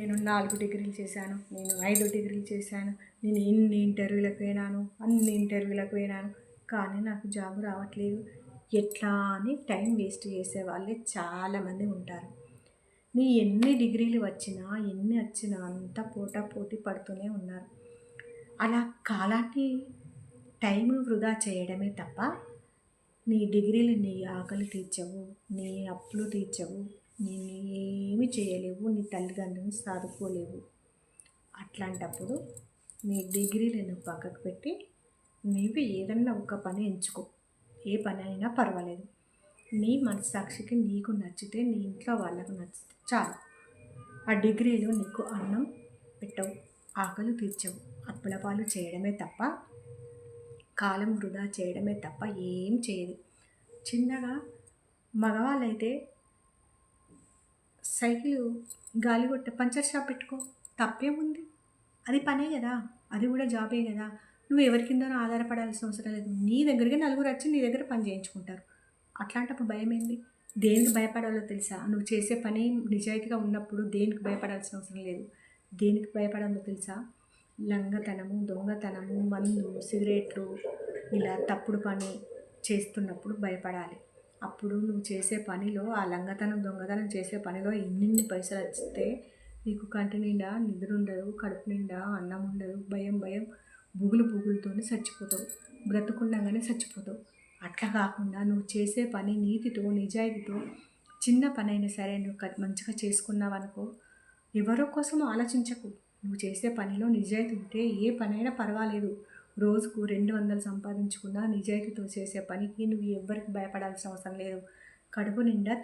నేను నాలుగు డిగ్రీలు చేశాను నేను ఐదు డిగ్రీలు చేశాను నేను ఇన్ని ఇంటర్వ్యూలకు పోయినాను అన్ని ఇంటర్వ్యూలకు పోయినాను కానీ నాకు జాబ్ రావట్లేదు. ఎట్లా అని టైం వేస్ట్ చేసే వాళ్ళే చాలామంది ఉంటారు. నీ ఎన్ని డిగ్రీలు వచ్చినా ఎన్ని వచ్చినా అంతా పోటా పోటీ పడుతూనే ఉన్నారు. అలా కాలాన్ని టైం వృధా చేయడమే తప్ప నీ డిగ్రీలు నీ ఆకలి తీర్చవు నీ అప్పులు తీర్చవు నేనేమి ఏమి చేయలేవు నీ తల్లిదండ్రులను సాదుకోలేవు. అట్లాంటప్పుడు నీ డిగ్రీలను పక్కకు పెట్టి నీవు ఏదన్నా ఒక పని ఎంచుకో. ఏ పని అయినా పర్వాలేదు. నీ మనస్సాక్షికి నీకు నచ్చితే నీ ఇంట్లో వాళ్ళకు నచ్చితే చాలు. ఆ డిగ్రీలు నీకు అన్నం పెట్టవు ఆకలి తీర్చవు. అప్పుల పాలు చేయడమే తప్ప కాలం వృధా చేయడమే తప్ప ఏం చేయదు. చిన్నగా మగవాళ్ళైతే సైకిల్ గాలి కొట్ట పంచర్ షాప్ పెట్టుకో. తప్పేముంది? అది పనే కదా. అది కూడా జాబే కదా. నువ్వు ఎవరి కిందనో ఆధారపడాల్సిన అవసరం లేదు. నీ దగ్గరికి నలుగురు వచ్చి నీ దగ్గర పని చేయించుకుంటారు. అట్లాంటప్పుడు భయం ఏంది దేనికి భయపడాలో తెలుసా? నువ్వు చేసే పని నిజాయితీగా ఉన్నప్పుడు దేనికి భయపడాల్సిన అవసరం లేదు. దేనికి భయపడాలో తెలుసా? లంగతనము దొంగతనము మందు సిగరెట్లు ఇలా తప్పుడు పని చేస్తున్నప్పుడు భయపడాలి. అప్పుడు నువ్వు చేసే పనిలో ఆ లంగతనం దొంగతనం చేసే పనిలో ఎన్నిన్ని పైసలు వస్తే నీకు కంటి నిండా నిద్ర ఉండదు కడుపు నిండా అన్నం ఉండదు భయం భయం బుగులు బుగులతోనే చచ్చిపోతావు బ్రతుకుండగానే చచ్చిపోతావు. అట్లా కాకుండా నువ్వు చేసే పని నీతితో నిజాయితీతో చిన్న పని అయినా సరే నువ్వు మంచిగా చేసుకున్నావు అనుకో ఎవరో కోసం ఆలోచించకు. నువ్వు చేసే పనిలో నిజాయితీ ఉంటే ఏ పనైనా పర్వాలేదు. రోజుకు రెండు వందలు సంపాదించుకున్నా నిజాయితీతో చేసే పనికి నువ్వు ఎవ్వరికి భయపడాల్సిన అవసరం లేదు. కడుపు నిండా